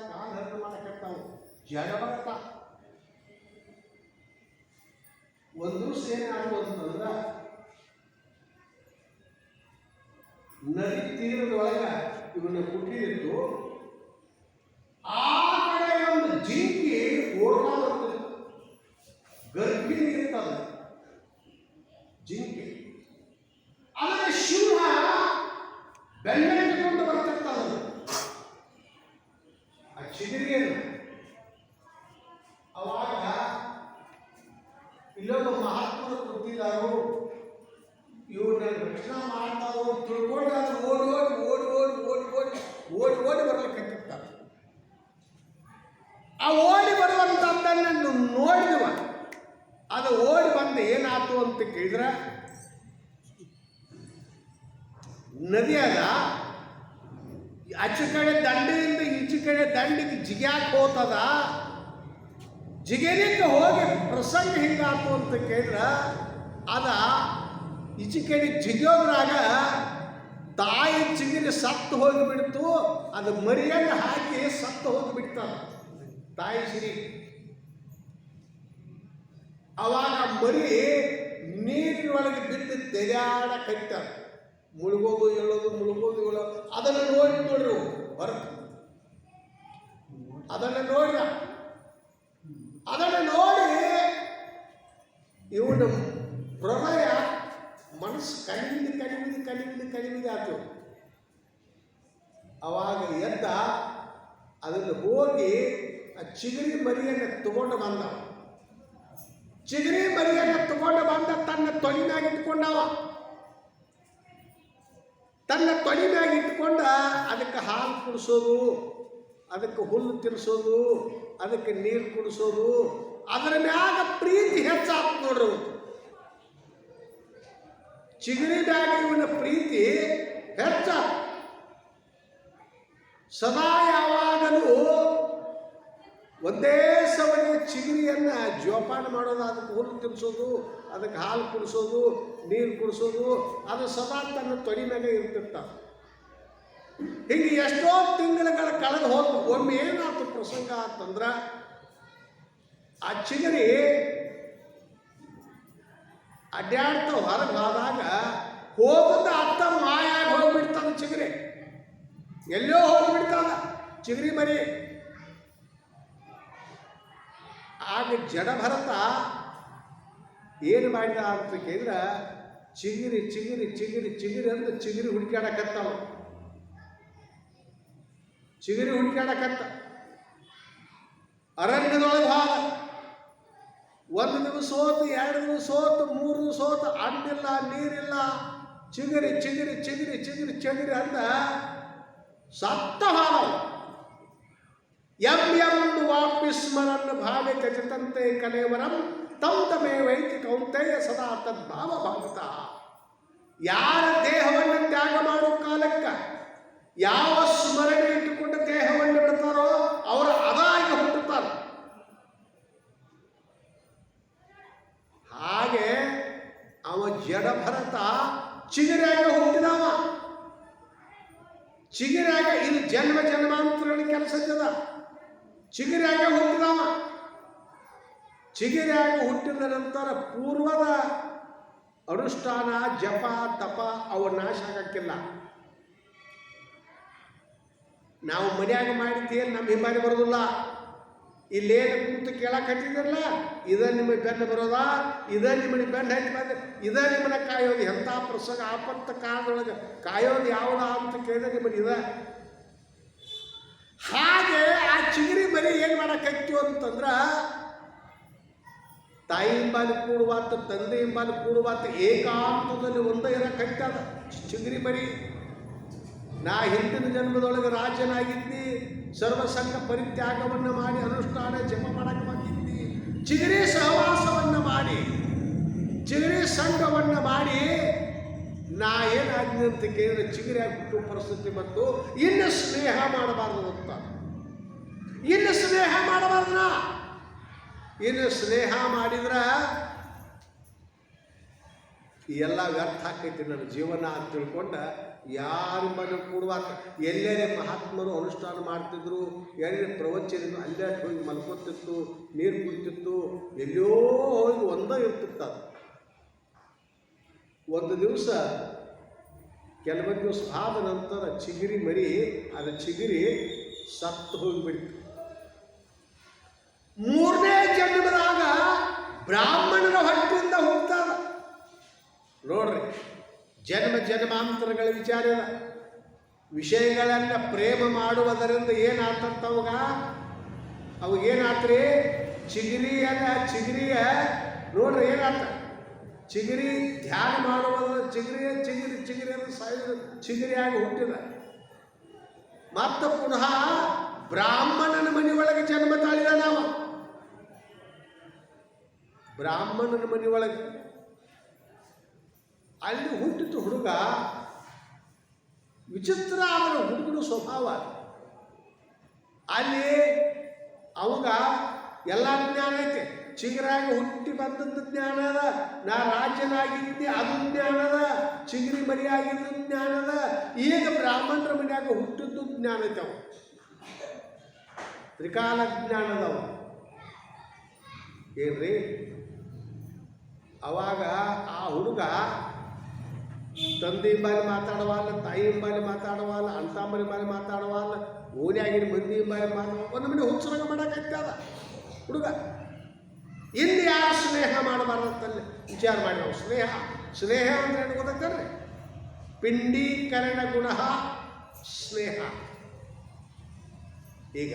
ಕಾಲು ಹರಿದು ಮಾಡಕತ್ತಾವು ಜಡಬರತ ಒಂದು ಸೇನೆ ಏನಾದ್ರು ಅಂತಂದ್ರೆ, ನದಿ ತೀರದ ಒಳಗ ಇವನ್ನ ಕುಟ್ಟಿದ್ದು ಆ ಕಡೆ ಒಂದು ಜಿಂಕಿ ಓಡ್ತಾ ಗರ್ಭಿಣಿ ಇರ್ತದ. ಅದು ಓಡಿ ಬಂದು ಏನಾಯ್ತು ಅಂತ ಕೇಳಿದ್ರೆ, ನದಿಯಾಗ ಅಚ್ಚು ಕಡೆ ದಂಡೆಯಿಂದ ಈಚೆ ಕಡೆ ದಂಡಿಗೆ ಜಿಗ್ಯಾಕ್ ಹೋತದ. ಜಿಗೇಲಿಕ್ಕೆ ಹೋಗಿ ಪ್ರಸಂಗ ಹಿಂಗಾತು ಅಂತ ಕೇಳಿದ್ರೆ, ಅದ ಈಚೆ ಕಡೆ ಜಿಗಿಯೋದ್ರಾಗ ತಾಯಿ ಚಿಗಿರಿ ಸತ್ತು ಹೋಗಿಬಿಡ್ತು. ಅದು ಮರಿಯನ್ನು ಹಾಕಿ ಸತ್ತು ಹೋಗಿಬಿಡ್ತಾರ ತಾಯಿ ಸಿರಿ. ಅವಾಗ ಮರಿ ನೀರಿನೊಳಗೆ ಬಿದ್ದು ತೆರೆಯಾಡ ಕಟ್ಟ. ಮುಳುಗೋದು ಹೇಳೋದು ಮುಳುಗೋದು ಹೇಳೋದು ಅದನ್ನು ನೋಡಿ ನೋಡ್ರಿ ಬರುತ್ತೆ ಅದನ್ನು ನೋಡ್ರ ಅದನ್ನು ನೋಡಿ ಇವನ ಹೃದಯ ಮನಸ್ಸು ಕಡಿಮಿದು ಕಡಿಮಿದು ಕಡಿಮಿದು ಕಡಿಮಿದು ಆಯ್ತು ಅವಾಗ ಎದ್ದ ಅದನ್ನು ಹೋಗಿ ಆ ಚಿಗರಿ ಮರಿಯನ್ನು ತಗೊಂಡು ಬಂದ. ಚಿಗರಿ ಮರಿಯನ್ನು ತಗೊಂಡು ಬಂದ ತನ್ನ ತೊಲಿನಾಗ ಇಟ್ಕೊಂಡವ ತನ್ನ ತೊಲಿನಾಗ ಇಟ್ಕೊಂಡ ಅದಕ್ಕೆ ಹಾಲು ಕುಡಿಸೋದು, ಅದಕ್ಕೆ ಹುಲ್ಲು ತಿನ್ನಿಸೋದು ಅದಕ್ಕೆ ನೀರು ಕುಡಿಸೋದು, ಅದರ ಮ್ಯಾಗ ಪ್ರೀತಿ ಹೆಚ್ಚಾತ್ ನೋಡ್ರಿ. ಚಿಗರಿ ಮ್ಯಾಗ ಇವನ ಪ್ರೀತಿ ಹೆಚ್ಚ ಸದಾ ಯಾವಾಗಲೂ ಒಂದೇ ಸಮಯ ಚಿಗುರಿಯನ್ನು ಜೋಪಾನ ಮಾಡೋದು, ಅದಕ್ಕೆ ಹುಲ್ಲು ತಿನ್ನಿಸೋದು ಅದಕ್ಕೆ ಹಾಲು ಕುಡಿಸೋದು, ನೀರು ಕುಡಿಸೋದು, ಅದು ಸದಾ ತನ್ನ ತೊಡಿ ಮೇಲೆ ಇರ್ತಿರ್ತಾವೆ. ಹಿಂಗೆ ಎಷ್ಟೋ ತಿಂಗಳುಗಳ ಕಳೆದು ಹೋದ್ರು ಒಮ್ಮೆ ಏನಾಯ್ತು ಪ್ರಸಂಗ ಅಂತಂದ್ರ, ಆ ಚಿಗರಿ ಅಡ್ಡಾಡ್ತಾ ಹೊರಗೆ ಹೋದಾಗ ಹೋಗುದ ಅತ್ತ ಮಾಯಾಗಿ ಹೋಗ್ಬಿಡ್ತಾನ ಚಿಗರಿ ಎಲ್ಲೋ ಹೋಗ್ಬಿಡ್ತಾನ ಚಿಗರಿ ಮರಿ ಆಗ ಜಡಭರತ ಏನು ಮಾಡಿದ ಅಂತ ಕೇಳಿದ್ರೆ, ಚಿಗಿರಿ ಚಿಗಿರಿ ಚಿಗಿರಿ ಚಿಗಿರಿ ಅಂತ ಚಿಗಿರಿ ಹುಡುಕಾಡಕತ್ತವ ಚಿಗುರಿ ಹುಡುಕಾಡಕತ್ತ ಅರಣ್ಯದೊಳಗೆ ಭಾವ ಒಂದು ದಿವಸ ಸೋತು, ಎರಡು ದಿವಸ ಸೋತು, ಮೂರು ದಿವಸ ಸೋತು, ಹಣ್ಣಿಲ್ಲ, ನೀರಿಲ್ಲ. ಚಿಗುರಿ, ಚಿಗಿರಿ, ಚಿಗುರಿ ಚಿಗುರಿ ಚಿಗುರಿ ಅಂತ ಸತ್ತ ಹಾಲ ಎಂ ಎಂ ವಾಪಿಸ್ಮರನ್ ಭಾವೆ ಖಚಿತಂತೆ ಕಲೇವರಂ, ತಂ ತಮೇ ವೈತಿ ಕೌಂತೆಯ ಸದಾ ತದ್ಭಾವ ಭಾವತ. ಯಾರ ದೇಹವನ್ನು ತ್ಯಾಗ ಮಾಡೋ ಕಾಲಕ್ಕ, ಯಾವ ಸ್ಮರಣೆ ಇಟ್ಟುಕೊಂಡು ದೇಹವನ್ನು ಬಿಡ್ತಾರೋ ಅವರ ಅದಾಗಿ ಹುಟ್ಟುತ್ತಾರೆ. ಹಾಗೆ ಅವ ಜಡಭರತ ಚಿಗುರಾಗ ಹುಟ್ಟಿದವ. ಚಿಗುರಾಗ ಇದು ಜನ್ಮ ಜನ್ಮಾಂತರಗಳ ಕೆಲಸದ ಚಿಗುರಾಗ ಹುಟ್ಟಿದವ. ಚಿಗುರಾಗ ಹುಟ್ಟಿದ ನಂತರ ಪೂರ್ವದ ಅನುಷ್ಠಾನ, ಜಪ, ತಪ ಅವು ನಾಶ ಆಗಕ್ಕಿಲ್ಲ. ನಾವು ಮನ್ಯಾಗ ಮಾಡಿದ್ದೇನು ನಮ್ಮ ಹಿಂಬಾರಿ ಬರೋದಿಲ್ಲ. ಇಲ್ಲೇನು ಕೂತು ಕೇಳಕ್ಕೆ ಹಚ್ಚಿದ್ರಲ್ಲ ಇದ ನಿಮಗೆ ಬೆನ್ನು ಬರೋದಾ? ಇದ ನಿಮಗೆ ಬೆನ್ನು ಹಚ್ಚಿ ಬಂದ ಇದ ನಿಮ್ಮನ್ನ ಕಾಯೋದು ಎಂಥ ಪ್ರಸಂಗ? ಆಪತ್ತ ಕಾಲದೊಳಗೆ ಕಾಯೋದು ಯಾವುದಾ ಅಂತ ಕೇಳಿದ್ರೆ ನಿಮಗೆ ಇದ ಹಾಗೆ ಆ ಚಿಗರಿ ಮರಿ ಏನು ಮಾಡೋಕ್ಕಾಯ್ತು ಅಂತಂದ್ರ, ತಾಯಿ ಹಿಂಬಾಲಿ ಕೂಡುವಾತ, ತಂದೆ ಹಿಂಬಾಲಿ ಕೂಡುವಾತ ಏಕಾಂತದಲ್ಲಿ ಒಂದೇ ಇರಕ್ಕೈತದ ಚಿಗರಿ ಮರಿ ನಾ ಹಿಂದಿನ ಜನ್ಮದೊಳಗೆ ರಾಜನಾಗಿದ್ದಿ ಸರ್ವಸಂಗ ಪರಿತ್ಯಾಗವನ್ನು ಮಾಡಿ ಅನುಷ್ಠಾನ ಜಪ ಮಾಡಕ್ಕೆ ಬಂದಿದ್ದಿ ಚಿಗರಿ ಸಹವಾಸವನ್ನು ಮಾಡಿ ಚಿಗರಿ ಸಂಘವನ್ನು ಮಾಡಿ ಅಂತ ಕೇಳಿದ್ರೆ ಚಿಗರಿ ಹುಟ್ಟುವ ಪರಿಸ್ಥಿತಿ ಬಂತು. ಇನ್ನು ಸ್ನೇಹ ಮಾಡಬಾರ್ದು ಅಂತ. ಇನ್ನು ಸ್ನೇಹ ಮಾಡಬಾರ್ದ ಇನ್ನು ಸ್ನೇಹ ಮಾಡಿದ್ರ ಎಲ್ಲ ವ್ಯರ್ಥ ಆಕೈತಿ ನನ್ನ ಜೀವನ ಅಂತ ತಿಳ್ಕೊಂಡ ಮನೆ ಕೂಡುವಾಗ ಎಲ್ಲೇ ಮಹಾತ್ಮರು ಅನುಷ್ಠಾನ ಮಾಡ್ತಿದ್ರು ಎಲ್ಲೇ ಪ್ರವಚನ ಅಲ್ಲೇ ಹೋಗಿ ಮಲ್ಕೊತಿತ್ತು, ನೀರು ಕುಡ್ತಿತ್ತು ಎಲ್ಲೋ ಹೋಗಿ ಒಂದೇ ಇರ್ತಿತ್ತು ಒಂದು ದಿವಸ ಕೆಲವೊಂದು ದಿವಸ ಆದ ನಂತರ ಚಿಗಿರಿ ಮರಿ ಅದು ಚಿಗಿರಿ ಸತ್ತು ಹೋಗಿಬಿಡ್ತು. ಮೂರನೇ ಜನ್ಮದಾಗ ಬ್ರಾಹ್ಮಣರ ಹೊಟ್ಟಿಂದ ಹೋಗ್ತಾರ. ನೋಡ್ರಿ, ಜನ್ಮ ಜನ್ಮಾಂತರಗಳ ವಿಚಾರ. ವಿಷಯಗಳನ್ನ ಪ್ರೇಮ ಮಾಡುವುದರಿಂದ ಏನಾತಂತ ಅವಾಗ? ಏನಾತ್ರಿ? ಚಿಗಿರಿಯನ್ನ ಚಿಗಿರಿಯ ನೋಡ್ರಿ ಏನಾತ? ಚಿಗಿರಿ ಧ್ಯಾನ ಮಾಡುವುದರ ಚಿಗಿರಿಯ ಚಿಗಿರಿ ಚಿಗಿರಿಯನ್ನು ಸಾಯಿದ ಚಿಗಿರಿಯಾಗಿ ಹುಟ್ಟಿದ ಮತ್ತೆ ಪುನಃ ಬ್ರಾಹ್ಮಣನ ಮನೆಯೊಳಗೆ ಜನ್ಮ ತಾಳಿದ ನಾವು ಬ್ರಾಹ್ಮಣನ ಮನೆಯೊಳಗೆ ಅಲ್ಲಿ ಹುಟ್ಟಿತು ಹುಡುಗ ವಿಚಿತ್ರ ಅವನ ಹುಡುಗನ ಸ್ವಭಾವ ಅಲ್ಲಿ ಅವಾಗ ಎಲ್ಲ ಜ್ಞಾನ ಐತೆ ಚಿಗುರಾಗಿ ಹುಟ್ಟಿ ಬಂದದ್ದು ಜ್ಞಾನ ಅದ. ನಾ ರಾಜನಾಗಿದ್ದೆ ಅದು ಜ್ಞಾನ ಅದ. ಚಿಗರಿ ಮರಿಯಾಗಿದ್ದು ಜ್ಞಾನ ಅದ. ಈಗ ಬ್ರಾಹ್ಮಣರ ಮನ್ಯಾಗ ಹುಟ್ಟಿದ್ದು ಜ್ಞಾನ ಐತೆ ಅವ ತ್ರಿಕಾಲ ಜ್ಞಾನ ಅದಾವ. ಏನ್ರಿ? ಅವಾಗ ಆ ಹುಡುಗ ತಂದೆ ಬಾಲಿ ಮಾತಾಡವಲ್ಲ ತಾಯಿ ಬಾಲಿ ಮಾತಾಡವಲ್ಲ, ಅಂತಾಂಬರಿ ಬಾಲಿ ಮಾತಾಡವಲ್ಲ, ಓನ್ಯಾಗಿನ ಮಂದಿ ಬಾಲಿ ಮಾತಾಡ ಒಂದು ಮನೆ ಹುಚ್ಚರಂಗ ಮಾಡಕ್ಕಾಗ್ತದ ಹುಡುಗ ಇಲ್ಲಿ ಯಾರು ಸ್ನೇಹ ಮಾಡಬಾರ್ದಂತಲ್ಲಿ ವಿಚಾರ ಮಾಡಿ ನಾವು. ಸ್ನೇಹ ಸ್ನೇಹ ಅಂದ್ರೆ ಏನು ಗೊತ್ತಾಗ್ತಾರೆ ಪಿಂಡೀಕರಣ ಗುಣ ಸ್ನೇಹ. ಈಗ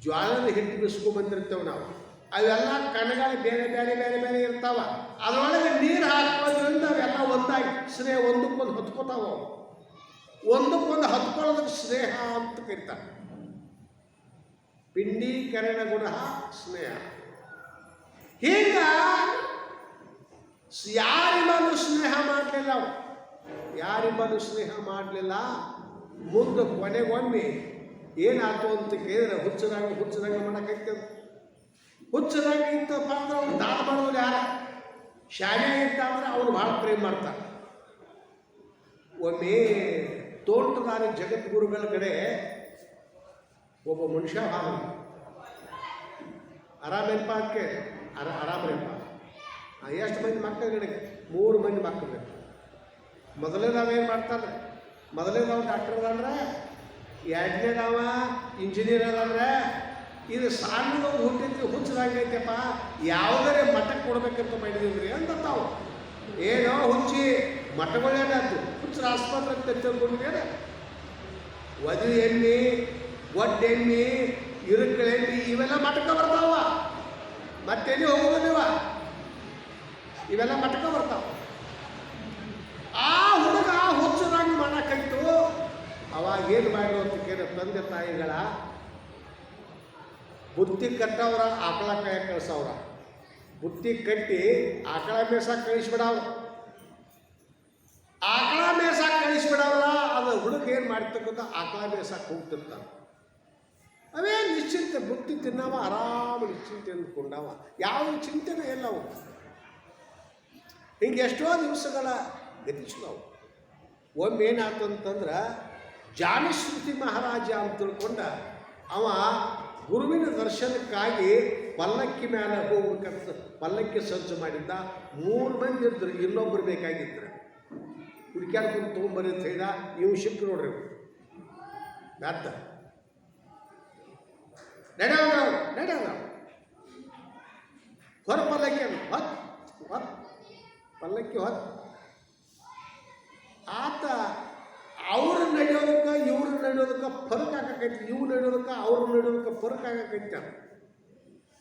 ಜ್ವಾಲದ ಹಿಟ್ಟು ಬಿಸ್ಕೊ ಬಂದಿರ್ತೇವೆ ನಾವು. ಅವೆಲ್ಲ ಕಣಗಳು ಬೇರೆ ಬೇರೆ ಬೇರೆ ಬೇರೆ ಇರ್ತಾವ. ಅದರೊಳಗೆ ನೀರು ಹಾಕೋದ್ರಿಂದ ಅವೆಲ್ಲ ಒಂದಾಗಿ ಸ್ನೇಹ ಒಂದಕ್ಕೊಂದು ಹೊತ್ಕೋತಾವ. ಒಂದಕ್ಕೊಂದು ಹತ್ಕೊಳ್ಳೋದಕ್ಕೆ ಸ್ನೇಹ ಅಂತ ಕರೀತಾರೆ. ಪಿಂಡೀಕರಣ ಗುಣ ಸ್ನೇಹ. ಹೀಗ? ಯಾರಿಬ್ಬರು ಸ್ನೇಹ ಮಾಡಲಿಲ್ಲ ಅವ? ಯಾರಿಂದಲೂ ಸ್ನೇಹ ಮಾಡಲಿಲ್ಲ? ಮುಂದೆ ಕೊನೆಗೊಮ್ಮೆ ಏನಾಯ್ತು ಅಂತ ಕೇಳಿದ್ರೆ ಹುಚ್ಚದಾಗ ಹುಚ್ಚದಾಗ ಮಾಡೋಕ್ಕಾಗ್ತದೆ ಹುಚ್ಚದಾಗ ಇತ್ತಪ್ಪ ಅಂದ್ರೆ ಅವ್ನು ದಾನ ಮಾಡೋದು ಯಾರ? ಶಾಲೆ ಇದ್ದ ಅಂದ್ರೆ ಅವ್ರು ಭಾಳ ಪ್ರೇಮ್ ಮಾಡ್ತಾರೆ ಒಮ್ಮೆ ತೋಟದಾರಿ ಜಗದ್ಗುರುಗಳ ಕಡೆ ಒಬ್ಬ ಮನುಷ್ಯ ಹಾಲು ಆರಾಮೇನಪ್ಪ ಅದಕ್ಕೆ? ಅರ ಆರಾಮ್ರಪ್ಪ ಎಷ್ಟು ಮಂದಿ ಮಕ್ಕಳು ಗಿಡಕ್ಕೆ ಮೂರು ಮಂದಿ ಮಕ್ಕಳು ಬೇಕು ನಾವು ಏನು ಮೊದಲೇ ನಾವು ಡಾಕ್ಟರ್ ಅದಂದ್ರೆ ಎರಡನೇದವ ಇಂಜಿನಿಯರ್ ಅದಂದ್ರೆ ಇದು ಸಣ್ಣದೊಂದು ಹುಟ್ಟಿದ್ದು ಹುಚ್ಚದಾಗೈತೆಪ್ಪ ಯಾವುದೇ ಮಠಕ್ಕೆ ಕೊಡ್ಬೇಕಂತ ಮಾಡಿದ್ರಿ ಅಂತ ತಾವು. ಏನೋ ಹುಚ್ಚಿ ಮಠಗಳೇನಾದ್ರು ಹುಚ್ಚರ ಆಸ್ಪತ್ರೆಗೆ ತೆಗೆದುಕೊಂಡಿದ್ದೇನೆ ವಧು ಎಣ್ಣೆ ಒಡ್ಡ ಎಣ್ಣೆ ಇರುಕಳ ಎಣ್ಣೆ, ಇವೆಲ್ಲ ಮಟಕ ಬರ್ತಾವ. ಮತ್ತೆಲ್ಲಿ ಹೋಗೋದಿಲ್ಲ ಇವೆಲ್ಲ ಮಟಕ ಬರ್ತಾವ. ಆ ಹುಡುಗ ಹುಚ್ಚದಂಗೆ ಮಾಡಕ್ಕೈತು ಅವಾಗ ಏನು ಮಾಡಿದ್ರು ಅಂತ ಕೇಳಿ ತಂದೆ ತಾಯಿಗಳ, ಬುತ್ತಿ ಕಟ್ಟವ್ರ, ಆಕಳ ಕಾಯ ಕಳಿಸವ್ರ. ಬುತ್ತಿ ಕಟ್ಟಿ ಆಕಳ ಮೇಸಾಕ್ ಕಳಿಸ್ಬಿಡವ್ರ ಆಕಳ ಮೇಸಾಕ್ ಕಳಿಸ್ಬಿಡವ್ರ ಅದು ಹುಡುಗ ಏನು ಮಾಡ್ತಕ್ಕಂಥ ಆಕಳ ಮೇಸಾಕ ಹೋಗ್ತಿರ್ತಾನೆ ಅವೇ ನಿಶ್ಚಿಂತೆ ಬುತ್ತಿ ತಿನ್ನವ, ಆರಾಮ ನಿಶ್ಚಿಂತೆ ಅಂದ್ಕೊಂಡವ ಯಾವ ಚಿಂತೆನೂ ಇಲ್ಲ ಅವು ಹಿಂಗೆ ಎಷ್ಟೋ ದಿವಸಗಳ ಗತಿಸಿದವು. ಒಮ್ಮೆ ಏನಾಯ್ತು ಅಂತಂದ್ರೆ ಜಾನಶ್ರುತಿ ಮಹಾರಾಜ ಅಂತ ತಿಳ್ಕೊಂಡ ಅವ ಗುರುವಿನ ದರ್ಶನಕ್ಕಾಗಿ ಪಲ್ಲಕ್ಕಿ ಮೇಲೆ ಹೋಗ್ಬೇಕಂತ ಪಲ್ಲಕ್ಕಿ ಸಜ್ಜು ಮಾಡಿದ್ದ. ಮೂರು ಮಂದಿ ಇದ್ರು, ಇನ್ನೊಬ್ರು ಬೇಕಾಗಿದ್ರು. ಹುಡುಕ್ಯಾಡ್ಕೊಂಡು ತೊಗೊಂಬರಿ ಅಂತ ಹೇಳಿದ ಇವು ಶಿಕ್ ನೋಡ್ರಿ. ಇವು. ನಡೆಯೋಣ ನಡೆಯೋಣ ಹೊರ ಪಲ್ಲಕ್ಕಿ ಹೊತ್ ಹೊತ್. ಪಲ್ಲಕ್ಕಿ, ಹೊತ್. ಆತ ಅವ್ರ ನಡೆಯೋದಕ್ಕೆ, ಇವ್ರು ನಡೆಯೋದಕ್ಕೆ ಫರಕ್ ಆಗಕೈತಿ ಇವ್ರು ನಡೆಯೋದಕ್ಕೆ, ಅವ್ರು ನಡೆಯೋದಕ್ಕೆ ಫರಕ್ ಆಗಕೈತಿ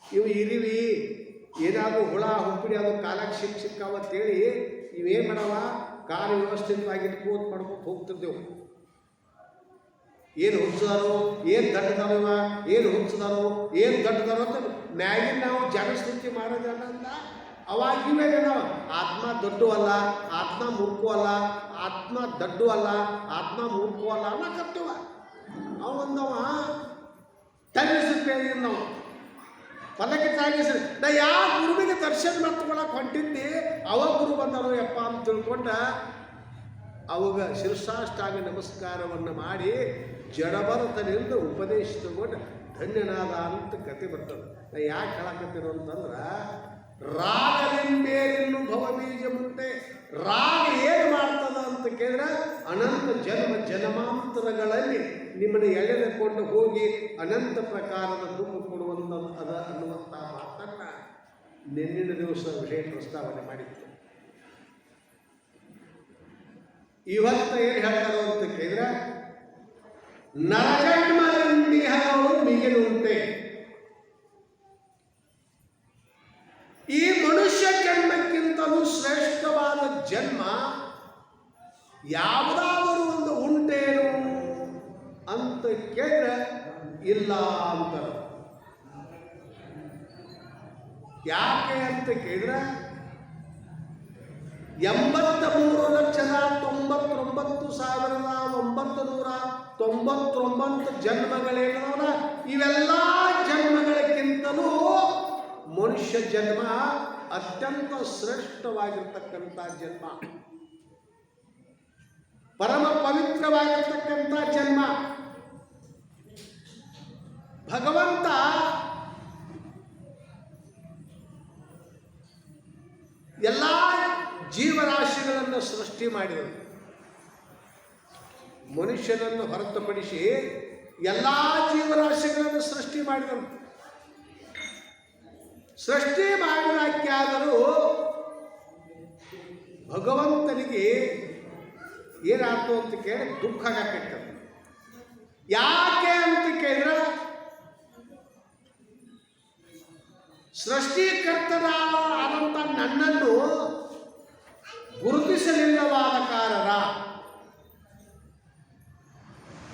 ಇವು ಇರಿವಿ, ಏನಾದರೂ ಹುಳ ಹುಪ್ಪಿಡಿ ಅದು ಕಾಲಕ್ಕೆ ಸಿಕ್ಕ ಅಂತೇಳಿ ಇವೇನು ಮಾಡವ ಕಾರ್ಯ ವ್ಯವಸ್ಥಿತವಾಗಿ ಕೂತ್ ಮಾಡ್ಕೊಂಡು ಹೋಗ್ತಿದ್ದೆವು ಏನು ಹುಚ್ಚದಾರೋ ಏನು ದಡ್ಡದಾರೋ ಇವ, ಏನು ಹುಚ್ಚದಾರೋ ಏನು ದಡ್ಡದಾರೋ ಅಂತ ಮ್ಯಾಗಿನ ನಾವು ಜನಸ್ಥಿತಿ ಮಾಡೋದಲ್ಲ ಅಂತ ಅವಾಗ ನಾವು ಆತ್ಮ ದೊಡ್ಡು ಅಲ್ಲ, ಆತ್ಮ ಮೂರ್ಖು ಅಲ್ಲ, ಆತ್ಮ ದಡ್ಡು ಅಲ್ಲ, ಆತ್ಮ ಮೂರ್ಖು ಅಲ್ಲ ಅನ್ನಕತ್ತೀವ ಅವನವ ತಗ್ಗಿಸುತ್ತೇವೆ ನಾವು. ಪದಕ್ಕೆ ತಾಗಿಸ್ರಿ ನಾ ಯಾವ ಗುರುವಿಗೆ ದರ್ಶನ ಮಾಡ್ಕೊಳಕ್ಕೆ ಹೊಂಟಿದ್ದಿ ಅವ ಗುರು ಬಂದನು ಯಪ್ಪ ಅಂತ ತಿಳ್ಕೊಂಡ, ಅವಾಗ ಶಿರಸಾಷ್ಟಾಂಗ ನಮಸ್ಕಾರವನ್ನು ಮಾಡಿ ಜಡಭರತನಿಂದ ಉಪದೇಶ ತಗೊಂಡು ಧನ್ಯನಾದ ಅಂತ ಕತೆ ಬರ್ತದೆ. ನಾ ಯಾಕೆ ಹೇಳಕತ್ತಿರೋ ಅಂತಂದ್ರೆ ರಾಗಲಿಂಬೇರಿನ್ನು ಭವಬೀಜ ಮುಂದೆ ರಾಗ ಏನು ಮಾಡ್ತದ ಅಂತ ಕೇಳಿದ್ರೆ, ಅನಂತ ಜನ್ಮ ಜನ್ಮಾಂತರಗಳಲ್ಲಿ ನಿಮ್ಮನ್ನು ಎಳೆದುಕೊಂಡು ಹೋಗಿ ಅನಂತ ಪ್ರಕಾರದ ದುಃಖ ಕೊಡುವಂಥ ಅದ ಅನ್ನುವಂಥ ಮಾತನ್ನು ನಿನ್ನಿನ ದಿವಸ ವಿಷಯ ಪ್ರಸ್ತಾವನೆ ಮಾಡಿತ್ತು. ಇವತ್ತು ಏನು ಹೇಳ್ತಾರೋ ಅಂತ ಕೇಳಿದ್ರೆ ನರಜನ್ಮದಿಂದಿಹಗಳು ಮಿಗಿಲುಂಟೆ. ಈ ಮನುಷ್ಯ ಜನ್ಮಕ್ಕಿಂತಲೂ ಶ್ರೇಷ್ಠವಾದ ಜನ್ಮ ಯಾವುದಾದರೂ ಒಂದು ಉಂಟೇನು ಅಂತ ಕೇಳಿದ್ರೆ ಇಲ್ಲ ಅಂತ ಯಾಕೆ ಅಂತ ಕೇಳಿದ್ರೆ ಎಂಬತ್ತ ಮೂರು ಲಕ್ಷದ ತೊಂಬತ್ತೊಂಬತ್ತು ಸಾವಿರದ ಒಂಬತ್ತು ನೂರ ತೊಂಬತ್ತೊಂಬತ್ತು ಜನ್ಮಗಳೇನವಲ್ಲ ಇವೆಲ್ಲ ಜನ್ಮಗಳಕ್ಕಿಂತಲೂ ಮನುಷ್ಯ ಜನ್ಮ ಅತ್ಯಂತ ಶ್ರೇಷ್ಠವಾಗಿರ್ತಕ್ಕಂಥ ಜನ್ಮ. ಪರಮ ಪವಿತ್ರವಾಗಿರ್ತಕ್ಕಂಥ ಜನ್ಮ. ಭಗವಂತ ಸೃಷ್ಟಿ ಮಾಡಿದರು ಮನುಷ್ಯನನ್ನು ಹೊರತುಪಡಿಸಿ ಎಲ್ಲ ಜೀವರಾಶಿಗಳನ್ನು ಸೃಷ್ಟಿ ಮಾಡಿದರು ಸೃಷ್ಟಿ ಮಾಡಿದಾಕ್ಯಾದರೂ ಭಗವಂತನಿಗೆ ಏನಾಯ್ತು ಅಂತ ಕೇಳಿ ದುಃಖ ಆಗಕ್ಕೆ ಯಾಕೆ ಅಂತ ಕೇಳಿದ್ರೆ ಸೃಷ್ಟಿಕರ್ತನಾದ ಆದಂಥ ನನ್ನನ್ನು ಗುರುತಿಸಲಿಲ್ಲವಾದ ಕಾರಣ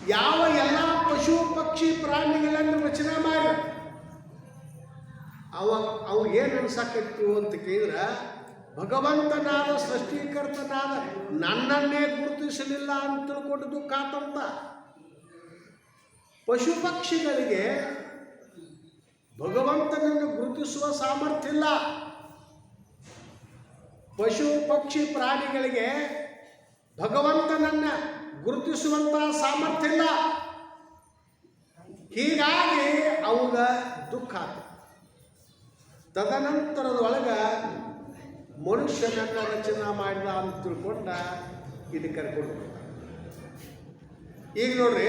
ಯಾವ ಎಲ್ಲ ಪಶು ಪಕ್ಷಿ ಪ್ರಾಣಿಗಳನ್ನು ರಚನೆ ಮಾಡಿ ಅವ ಅವು ಏನು ಅನ್ಸಾಕಿತ್ತು ಅಂತ ಕೇಳಿದ್ರೆ, ಭಗವಂತನಾದ ಸೃಷ್ಟಿಕರ್ತನಾದ ನನ್ನನ್ನೇ ಗುರುತಿಸಲಿಲ್ಲ ಅಂತ ತಿಳ್ಕೊಂಡು ಕಾತಂತ ಪಶು ಪಕ್ಷಿಗಳಿಗೆ ಭಗವಂತನನ್ನು ಗುರುತಿಸುವ ಸಾಮರ್ಥ್ಯ ಇಲ್ಲ. ಪಶು ಪಕ್ಷಿ ಪ್ರಾಣಿಗಳಿಗೆ ಭಗವಂತನನ್ನ ಗುರುತಿಸುವಂತಹ ಸಾಮರ್ಥ್ಯ ಇಲ್ಲ. ಹೀಗಾಗಿ ಅವಾಗ ದುಃಖ ತದನಂತರದೊಳಗ ಮನುಷ್ಯನನ್ನ ರಚನೆ ಮಾಡಿದ ಅಂತ ತಿಳ್ಕೊಂಡ ಇದು ಕರ್ಕೊಂಡು ಈಗ ನೋಡ್ರಿ